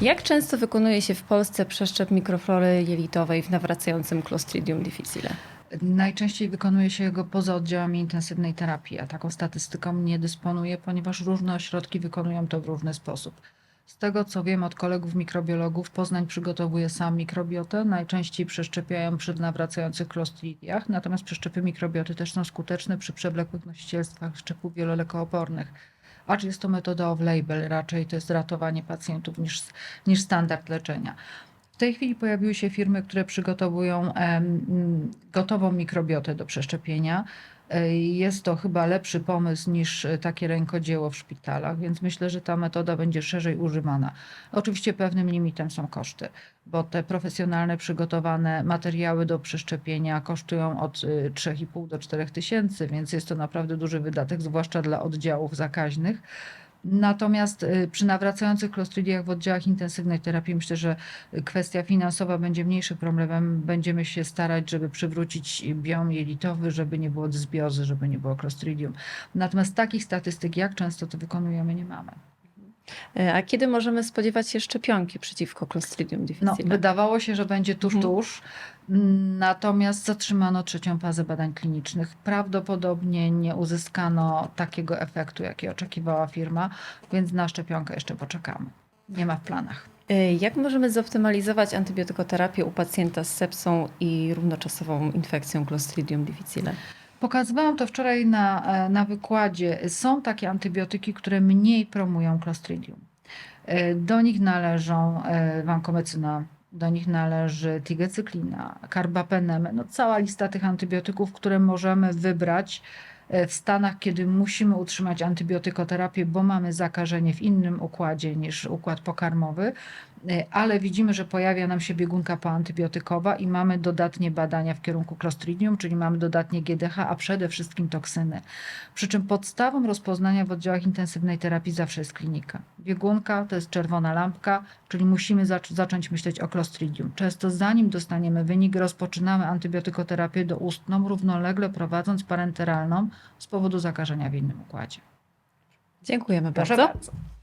Jak często wykonuje się w Polsce przeszczep mikroflory jelitowej w nawracającym Clostridium difficile? Najczęściej wykonuje się go poza oddziałami intensywnej terapii, a taką statystyką nie dysponuję, ponieważ różne ośrodki wykonują to w różny sposób. Z tego co wiem od kolegów mikrobiologów, Poznań przygotowuje sam mikrobiotę. Najczęściej przeszczepiają przy nawracających klostridiach, natomiast przeszczepy mikrobioty też są skuteczne przy przewlekłych nosicielstwach szczepów wielolekoopornych. Acz jest to metoda off-label, raczej to jest ratowanie pacjentów niż, niż standard leczenia. W tej chwili pojawiły się firmy, które przygotowują gotową mikrobiotę do przeszczepienia. E, Jest to chyba lepszy pomysł niż e, takie rękodzieło w szpitalach, więc myślę, że ta metoda będzie szerzej używana. Oczywiście pewnym limitem są koszty, bo te profesjonalne przygotowane materiały do przeszczepienia kosztują od y, 3,5 do 4 tysięcy, więc jest to naprawdę duży wydatek, zwłaszcza dla oddziałów zakaźnych. Natomiast y, przy nawracających klostridiach w oddziałach intensywnej terapii myślę, że kwestia finansowa będzie mniejszym problemem. Będziemy się starać, żeby przywrócić biom jelitowy, żeby nie było dysbiozy, żeby nie było klostridium. Natomiast takich statystyk, jak często to wykonujemy, nie mamy. E, A kiedy możemy spodziewać się szczepionki przeciwko Clostridium No, difficile? wydawało się, że będzie tuż, Mhm. tuż. Natomiast zatrzymano trzecią fazę badań klinicznych. Prawdopodobnie nie uzyskano takiego efektu, jaki oczekiwała firma, więc na szczepionkę jeszcze poczekamy. Nie ma w planach. E, Jak możemy zoptymalizować antybiotykoterapię u pacjenta z sepsą i równoczasową infekcją Clostridium difficile? Pokazywałam to wczoraj na, e, na wykładzie. Są takie antybiotyki, które mniej promują Clostridium. E, Do nich należą e, wankomecyna, do nich należy tigecyklina, karbapenem, no cała lista tych antybiotyków, które możemy wybrać w stanach, kiedy musimy utrzymać antybiotykoterapię, bo mamy zakażenie w innym układzie niż układ pokarmowy, ale widzimy, że pojawia nam się biegunka poantybiotykowa i mamy dodatnie badania w kierunku Clostridium, czyli mamy dodatnie GDH, a przede wszystkim toksyny. Przy czym podstawą rozpoznania w oddziałach intensywnej terapii zawsze jest klinika. Biegunka to jest czerwona lampka, czyli musimy zac- zacząć myśleć o Clostridium. Często zanim dostaniemy wynik, rozpoczynamy antybiotykoterapię doustną, równolegle prowadząc parenteralną z powodu zakażenia w innym układzie. Dziękujemy Proszę bardzo. bardzo.